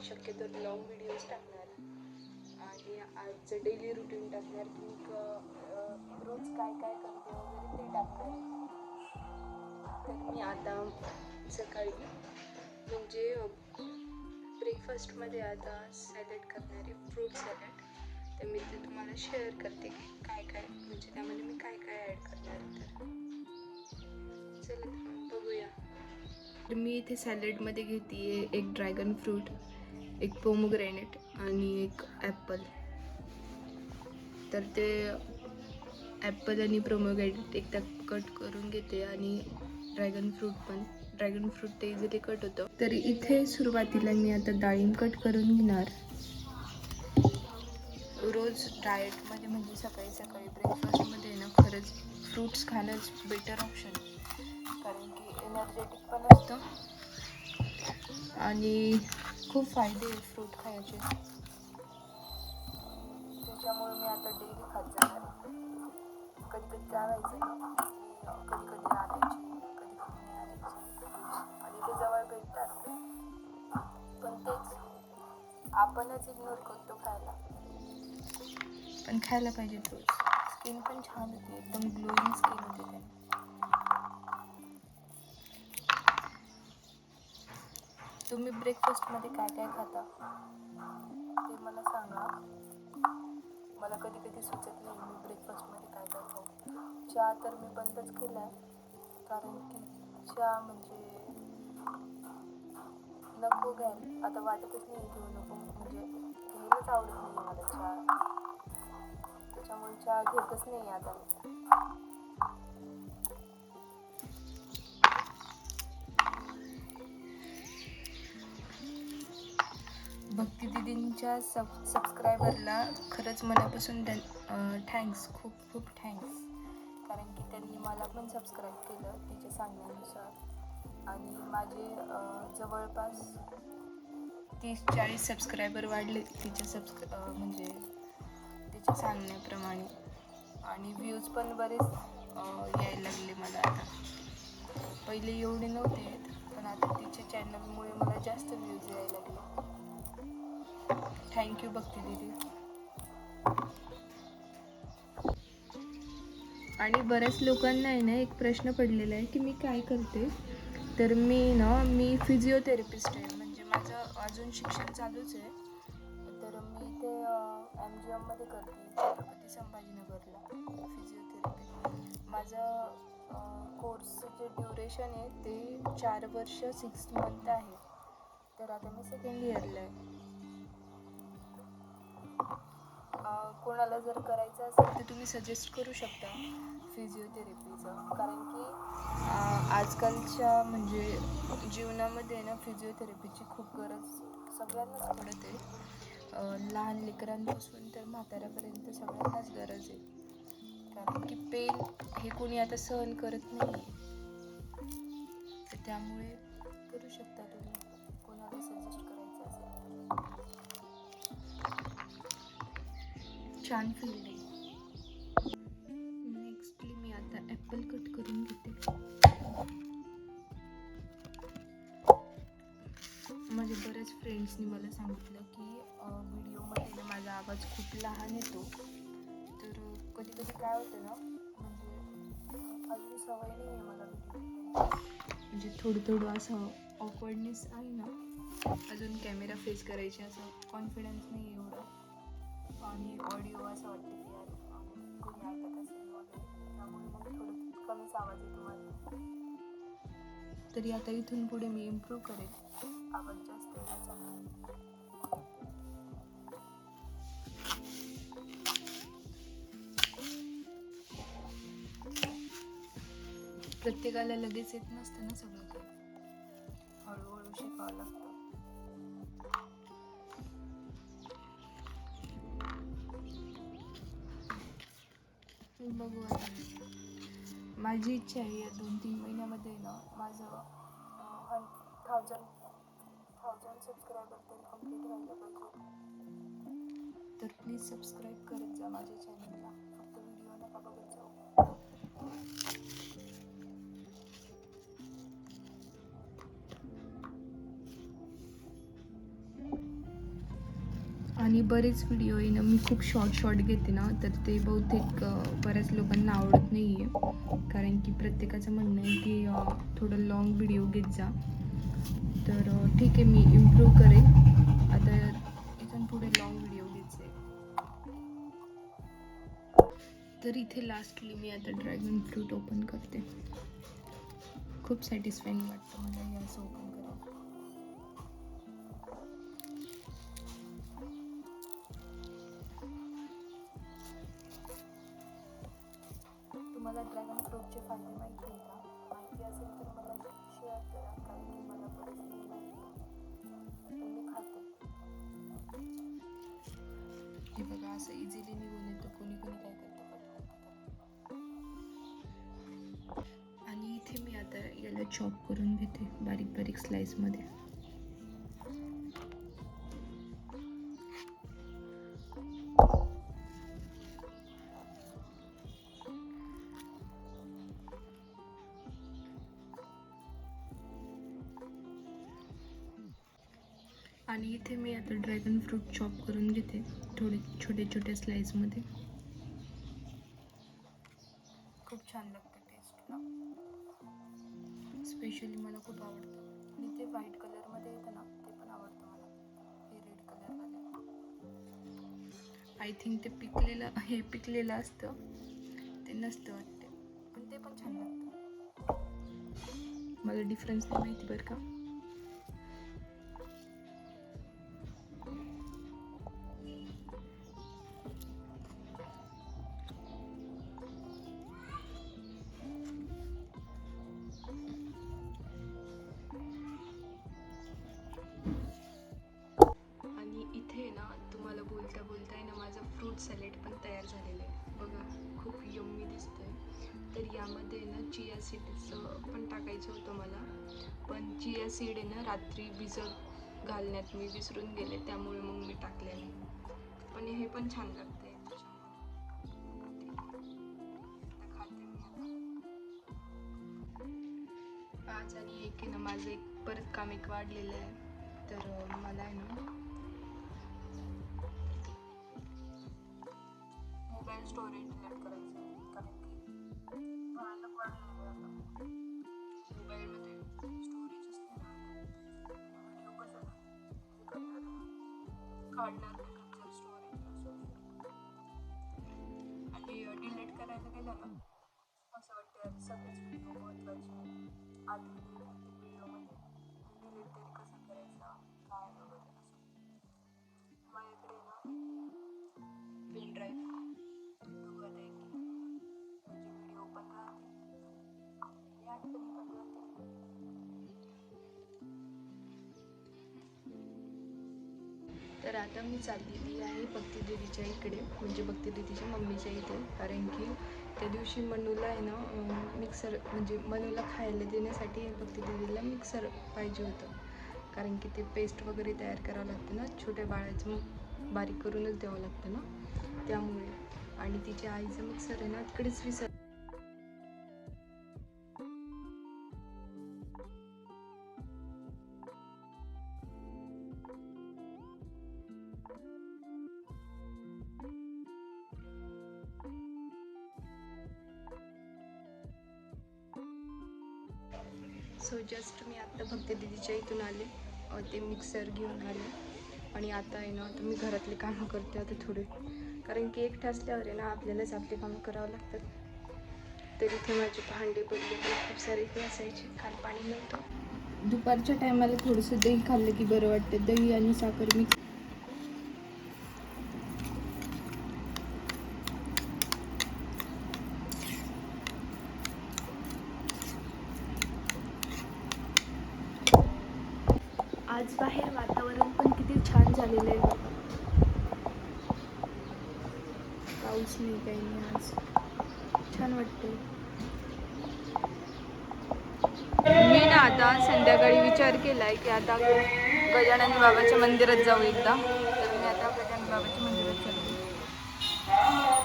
शक्यतो long videos टाकणार. आणि आजचं डेली रुटीन टाकणार. तुम्ही क- रोज काय काय करते वगैरे ते टाकणार. तर मी आता सकाळी म्हणजे ब्रेकफास्टमध्ये आता सॅलड करणार आहे फ्रूट सॅलड तर मी ते तुम्हाला शेअर करते की काय काय म्हणजे त्यामध्ये मी काय काय ॲड करणार तर. चला तर बघूया. तर मी इथे सॅलडमध्ये घेते एक ड्रॅगन फ्रूट एक पोमोग्रेनेट आणि एक ॲपल. तर ते ॲपल आणि प्रोमोग्रेनेट एकदा कट करून घेते आणि ड्रॅगन फ्रूट पण ड्रॅगन फ्रूट ते इझिली कट होतं. तर इथे सुरुवातीला मी आता डाळिंब कट करून घेणार. रोज डाएटमध्ये म्हणजे सकाळी सकाळी ब्रेकफास्टमध्ये ना खरंच फ्रूट्स खाणंच बेटर ऑप्शन कारण की एनर्जेटिक पण असतं. आणि खूप फायदे आहे फ्रूट खायचे. त्याच्यामुळे मी आता डेली खात जाणार कधी कधी व्हायचं ना कधी कधी आणायची कधी कधी आणायची आणि ते जवळ भेटतात. पण तेच आपणच इग्नोर करतो खायला. पण खायला पाहिजे फ्रूट्स स्किन पण छान होते. एकदम ग्लोईंग स्किन होते त्याने तुम्ही ब्रेकफास्टमध्ये काय काय खाता? ते मला सांगा. मला कधी कधी सुचत नाही मी ब्रेकफास्टमध्ये काय काय खाऊ. चहा तर मी बंदच केला आहे कारण की चहा म्हणजे नको घ्यायला. आता वाटतच नाही घेऊ नको. म्हणजे घ्यायलाच आवडत नाही मला चहा. त्याच्यामुळे चहा घेतच नाही आता दिदींच्या सब सबस्क्रायबरला खरंच मनापासून थँक्स खूप खूप थँक्स कारण की त्यांनी मला पण सबस्क्राईब केलं तिच्या सांगण्यानुसार. आणि माझे जवळपास तीस चाळीस सबस्क्रायबर वाढले तिच्या सबस्क्रा म्हणजे तिच्या सांगण्याप्रमाणे. आणि व्ह्यूज पण बरेच यायला लागले मला आता. पहिले एवढे नव्हते पण आता तिच्या चॅनलमुळे मला जास्त व्ह्यूज यायला लागले. थँक्यू भक्ती दीदी आणि बऱ्याच लोकांना आहे ना एक प्रश्न पडलेला आहे की मी काय करते? तर मी ना मी फिजिओथेरपिस्ट आहे. म्हणजे माझं अजून शिक्षण चालूच आहे. तर मी ते एम जी एममध्ये करते छत्रपती संभाजीनगरला फिजिओथेरपी माझं कोर्सचं जे ड्युरेशन आहे ते चार वर्ष सिक्स मंथ आहे. तर आता मी सेकंड इयरला आहे. अं, जर करायचं असेल तर तुम्ही सजेस्ट करू शकता फिजिओथेरपीचं कारण की आजकालच्या म्हणजे जीवनामध्ये ना फिजिओथेरपीची खूप गरज सगळ्यांनाच पडत आहे. लहान लेकरांपासून तर म्हाताऱ्यापर्यंत सगळ्यांनाच गरज आहे. कारण की पेन हे कोणी आता सहन करत नाही तर त्यामुळे करू शकता तुम्ही. कोणाला सजेस्ट करायचं असेल छान फील्ड आहे नेक्स्टली मी आता ॲपल कट करून घेते. माझ्या बऱ्याच फ्रेंड्सनी मला सांगितलं की व्हिडिओमध्ये ना माझा आवाज खूप लहान येतो. तर कधी कधी काय होतं ना म्हणजे अजून सवय नाही आहे मला म्हणजे थोडं थोडं असं ऑकवर्डनेस आहे ना अजून कॅमेरा फेस करायचे असं कॉन्फिडन्स नाही आहे एवढं. आणि ऑडिओ असं वाटतं की यार कोणी ऐकत असेल वगैरे. त्यामुळे मग थोडं कमीच आवाज येतो माझा तरी आता इथून पुढे मी इम्प्रूव्ह करेन आवाज जास्त प्रत्येकाला लगेच येत नसतं ना सगळं काही. हळूहळू शिकावं लागतं. बघू आता. माझी इच्छा आहे या दोन तीन महिन्यामध्ये ना माझं थाउजंड थाउजंड सबस्क्रायबर तरी कंप्लीट व्हायला पाहिजे. तर प्लीज सबस्क्राईब करत जा माझ्या चॅनलला फक्त व्हिडिओ नका बघत जाऊ. आणि बरेच व्हिडिओ आहे ना मी खूप शॉर्ट शॉर्ट घेते ना तर ते बहुतेक बऱ्याच लोकांना आवडत नाही आहे कारण की प्रत्येकाचं म्हणणं आहे की थोडं लॉंग व्हिडिओ घेत जा. तर ठीक आहे मी इम्प्रूव्ह करेन. आता इथून पुढे लॉंग व्हिडिओ घ्यायचे तर इथे लास्टली मी आता ड्रॅगन फ्रूट ओपन करते. खूप सॅटिस्फाईंग वाटतं मला याचं ओपन तुम्हाला ड्रॅगन फ्रूटचे फायदे माहिती आहे का? माहिती असेल तर मला शेअर करा कारण की मला मी खाते. हे बघा असं इझिली निघून येतं. कोणी कोणी काय करतं आणि इथे मी आता याला चॉप करून घेते बारीक बारीक स्लाइसमध्ये इथे मी आता ड्रॅगन फ्रूट चॉप करून घेते थोडे छोटे छोटे स्लाइसमध्ये खूप छान लागतं टेस्टला स्पेशली मला खूप आवडतं. आणि ते व्हाईट कलरमध्ये येतं ना ते पण आवडतं मला. हे रेड कलरमध्ये आय थिंक ते पिकलेलं हे पिकलेलं असतं. ते नसतं वाटते. पण ते पण छान लागतं. मला डिफरन्स नाही माहिती बरं का. तर यामध्ये आहे ना चिया सीडचं पण टाकायचं होतं मला. पण चिया सीड आहे ना रात्री भिजत घालण्यात मी विसरून गेले त्यामुळे मग मी टाकले नाही. पण हे पण छान लागते पाच आज आणि एक आहे ना माझं एक परत काम एक वाढलेलं आहे. तर मला आहे ना मोबाईल स्टोरेज काढणार ते स्टोरेज आणि डिलीट करायला गेलं ना असं वाटतं सगळेच व्हिडिओ महत्त्वाचे आधी तर आता मी चाललेली आहे भक्ती दीदीच्या इकडे म्हणजे भक्ती दीदीच्या मम्मीच्या इथे. कारण की त्या दिवशी मनूला आहे ना मिक्सर म्हणजे मनूला खायला देण्यासाठी भक्ती दीदीला मिक्सर पाहिजे होतं. कारण की ते पेस्ट वगैरे तयार करावं लागतं ना छोट्या बाळाचं मग बारीक करूनच द्यावं लागतं ना. त्यामुळे. आणि तिच्या आईचं मिक्सर आहे ना तिकडेच विसर आमच्या इथून आले. ते मिक्सर घेऊन आले. आणि आता आहे ना आता मी घरातले कामं करते आता थोडे. कारण की एकटं असल्यावर आहे ना आपल्यालाच आपली कामं करावं लागतात. तर इथे माझे भांडे पडले खूप सारे इथे असायचे. काल पाणी नव्हतं. दुपारच्या टायमाला थोडंसं दही खाल्लं की बरं वाटतं. दही आणि साखर मिक्स आज बाहेर वातावरण पण किती छान झालेलं आहे पाऊस नाही काही नाही आज. छान वाटते मी ना आता संध्याकाळी विचार केलाय की आता गजानन बाबाच्या मंदिरात जाऊ एकदा. तर मी आता गजानन बाबाच्या मंदिरात चालते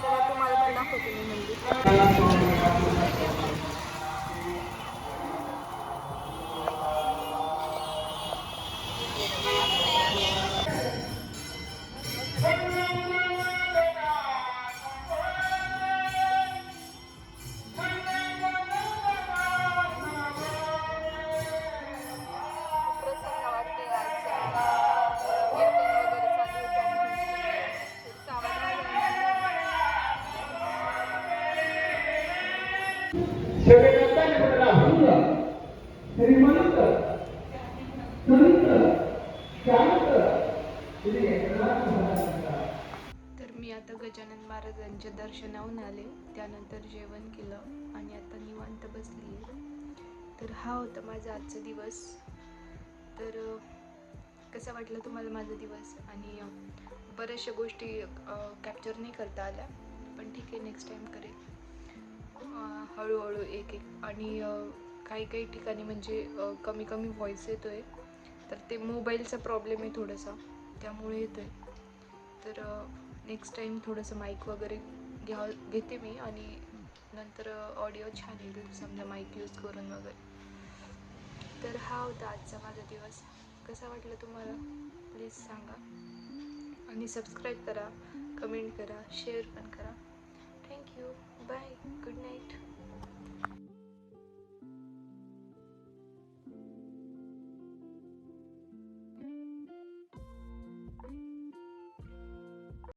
चला तुम्हाला पण दाखवते मी मंदिर. तर मी आता गजानन महाराजांच्या दर्शनाहून आले. त्यानंतर जेवण केलं आणि आता निवांत बसली तर हा होता माझा आजचा दिवस. तर कसा वाटला तुम्हाला माझा दिवस? आणि बऱ्याचशा गोष्टी कॅप्चर नाही करता आल्या. पण ठीक आहे नेक्स्ट टाईम करेल हळूहळू एक एक. आणि काही काही ठिकाणी म्हणजे कमी कमी व्हॉइस येतो आहे तर ते मोबाईलचा प्रॉब्लेम आहे थोडासा. त्यामुळे येतो आहे तर नेक्स्ट टाईम थोडंसं माईक वगैरे घ्या घेते मी आणि नंतर ऑडिओ छान येईल. समजा माईक यूज करून वगैरे. तर हा होता आजचा माझा दिवस. कसा वाटला तुम्हाला? प्लीज सांगा. आणि सबस्क्राईब करा कमेंट करा शेअर पण करा. Thank you bye good night